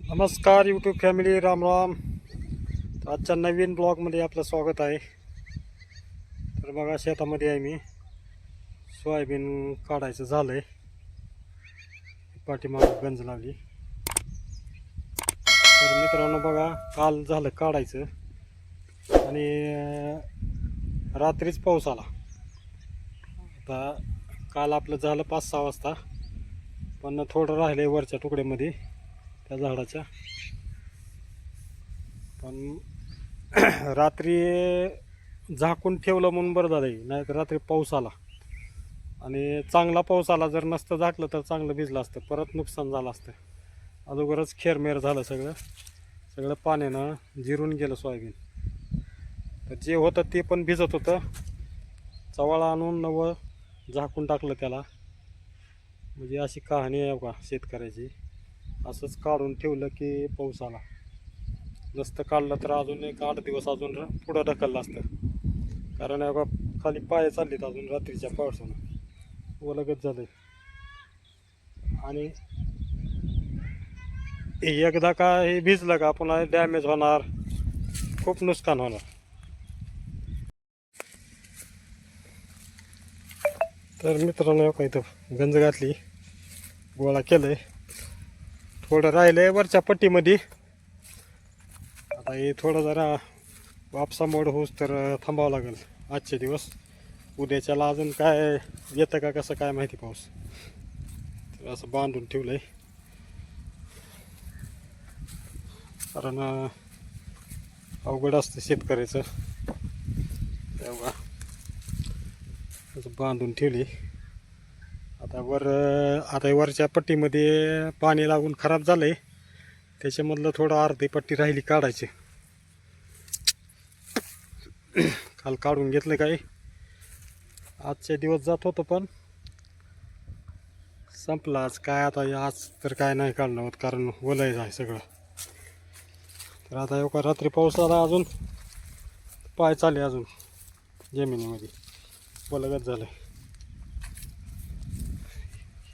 नमस्कार YouTube family Ram Ram. तर आजच्या नवीन ब्लॉगमध्ये आपलं स्वागत आहे. तर बघा शेतामध्ये आहे मी. सोयाबीन काढायचं झालं आहे पाठीमाग गंज लागली. तर मित्रांनो बघा काल झालं काढायचं. आणि रात्रीच पाऊस आला. आता काल आपलं झालं पाच सहा वाजता. पण थोडं राहिलं आहे वरच्या तुकड्यामध्ये. त्या झाडाच्या. पण रात्री झाकून ठेवलं म्हणून बरं झालं नाही तर रात्री पाऊस आला. आणि चांगला पाऊस आला जर नसतं झाकलं तर चांगलं भिजलं असतं. परत नुकसान झालं असतं. अगोदरच खेरमेर झालं सगळं. सगळं पाण्यानं जिरून गेलं सोयाबीन. तर जे होतं ते पण भिजत होतं. चवाळा आणून नवं झाकून टाकलं त्याला. म्हणजे अशी कहाणी आहे का शेतकऱ्याची. असंच काढून ठेवलं की पाऊस आला. नसतं काढलं तर अजून एक आठ दिवस अजून पुढं ढकललं असतं. कारण हे खाली पाय चाललेत अजून रात्रीच्या पावसानं. ओलगत झालं आणि एकदा का हे भिजलं का पुन्हा डॅमेज होणार. खूप नुकसान होणार. तर मित्रांनो का इथं गंज घातली. गोळा केलंय. थोडं राहिलंय वरच्या पट्टीमध्ये. आता हे थोडं जरा वापसा मोड होऊस तर थांबावं लागेल आजचे दिवस. उद्याच्याला अजून काय येतं का कसं काय माहिती पाऊस. तर असं बांधून ठेवलंय. कारण अवघड असतं शेतकऱ्याचं. तेव्हा असं बांधून ठेवली आता वर आता वरच्या पट्टीमध्ये पाणी लागून खराब झालं आहे त्याच्यामधलं थोडं अर्धी पट्टी राहिली काढायची. काल काढून घेतलं काही आजचे दिवस जात होतो पण संपला. आज काय आता आज तर काय नाही काढणं होत कारण ओलायचं आहे सगळं. तर आता एवढा रात्री पाऊस आला अजून? पाय चालले अजून जमिनीमध्ये. ओलगत झालं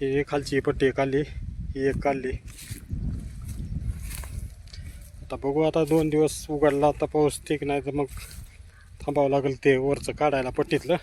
हे खालची पट्टी एक आली ही एक काढली आता बघू आता दोन दिवस उघडला आता पाऊस ठीक नाही तर मग थांबावं लागेल ते वरचं काढायला पट्टीतलं.